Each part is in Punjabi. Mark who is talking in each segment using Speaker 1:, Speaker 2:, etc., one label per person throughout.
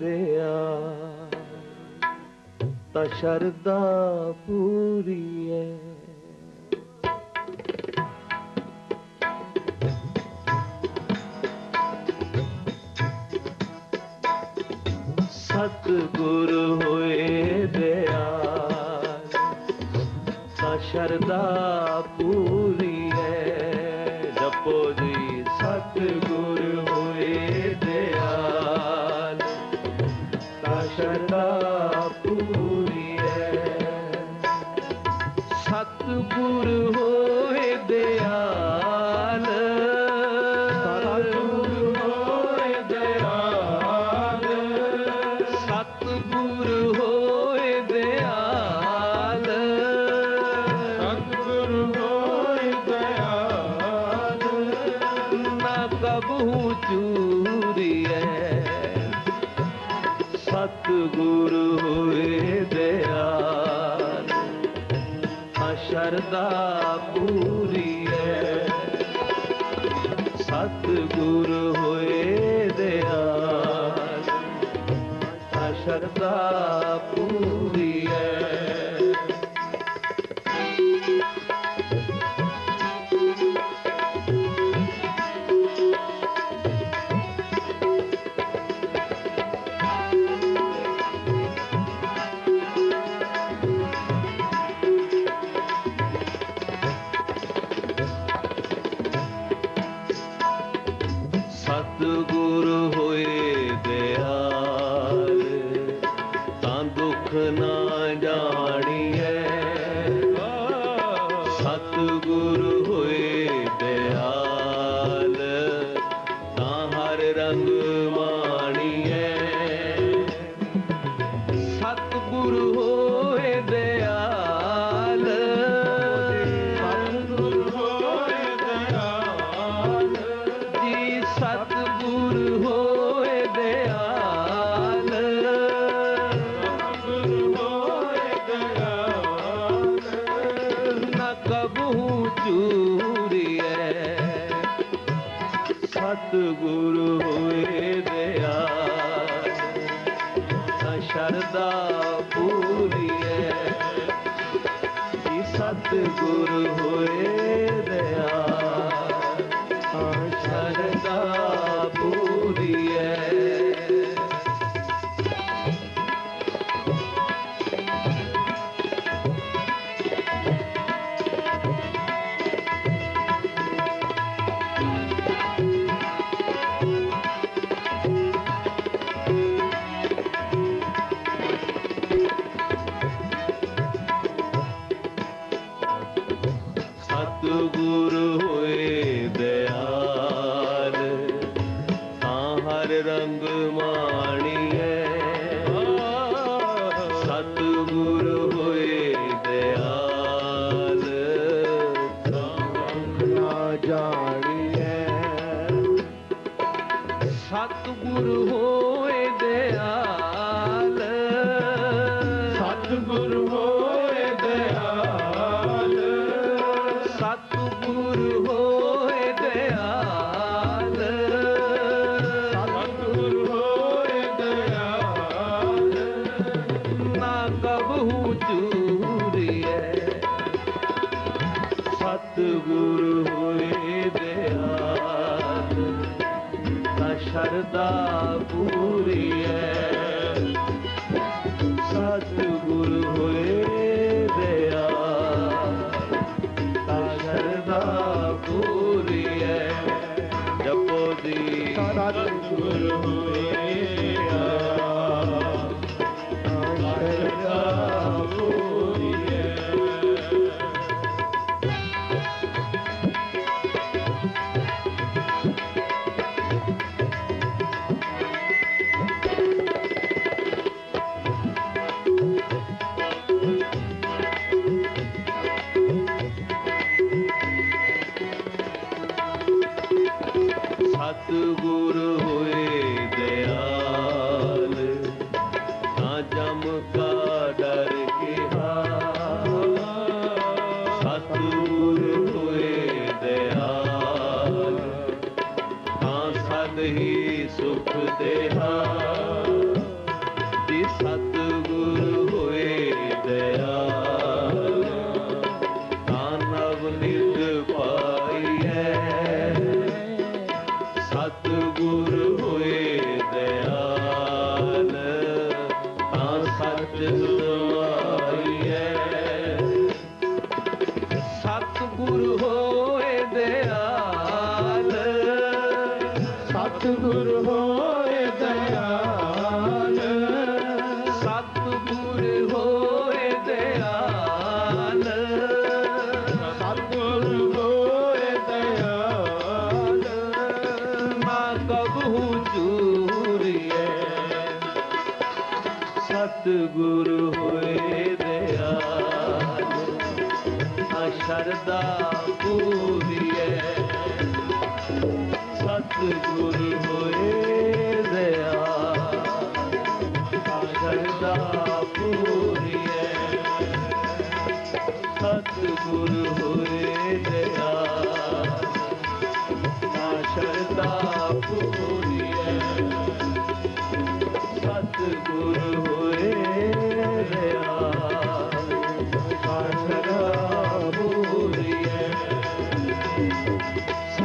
Speaker 1: ਦਿਆ। ਤਾਂ ਸ਼ਰਦਾ ਪੂਰੀ ਐ। ਸਤਿਗੁਰ ਹੋਏ ਦਿਆਲ ਤਾਂ ਸ਼ਰਦਾ ਪੂਰੀ ਤਾਂ ਸਤਿਗੁਰ ਹੋਏ ਦਿਆਲ ਅਸ਼ਰਦਾ ਸ਼ਰਦਾ ਪੂਰੀ ਐ ਸਤਿਗੁਰ ਹੋਏ ਦਿਆਲ ਅਸ਼ਰਦਾ ਪੂਰੀ ਹੈ। ਤਾਂ ਹਰ ਗੁਰੂ ਹੋਏ ਦਿਆਲ ਹਰ ਰੰਗ ਮਾਣੀਐ। ਸਤਿਗੁਰ ਹੋਏ ਦਿਆਲ ਰੰਗ ਨਾ ਜਾਣੀਐ। ਸਤਿਗੁਰ ਹੋਏ
Speaker 2: ਸ਼ਰਦਾ ਪੂਰੀ ਹੈ।
Speaker 1: ਸਤਿਗੁਰ ਹੋਏ ਦਿਆਲ ਨਾ ਜਮ ਡਰ ਕੇ ਸਤਿਗੁਰ ਹੋਏ ਦਿਆਲ ਤਾਂ ਸਦ ਹੀ ਸੁਖ सतगुरु हो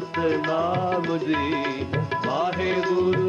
Speaker 2: ਸਤਨਾਮ ਜੀ
Speaker 1: ਵਾਹਿਗੁਰੂ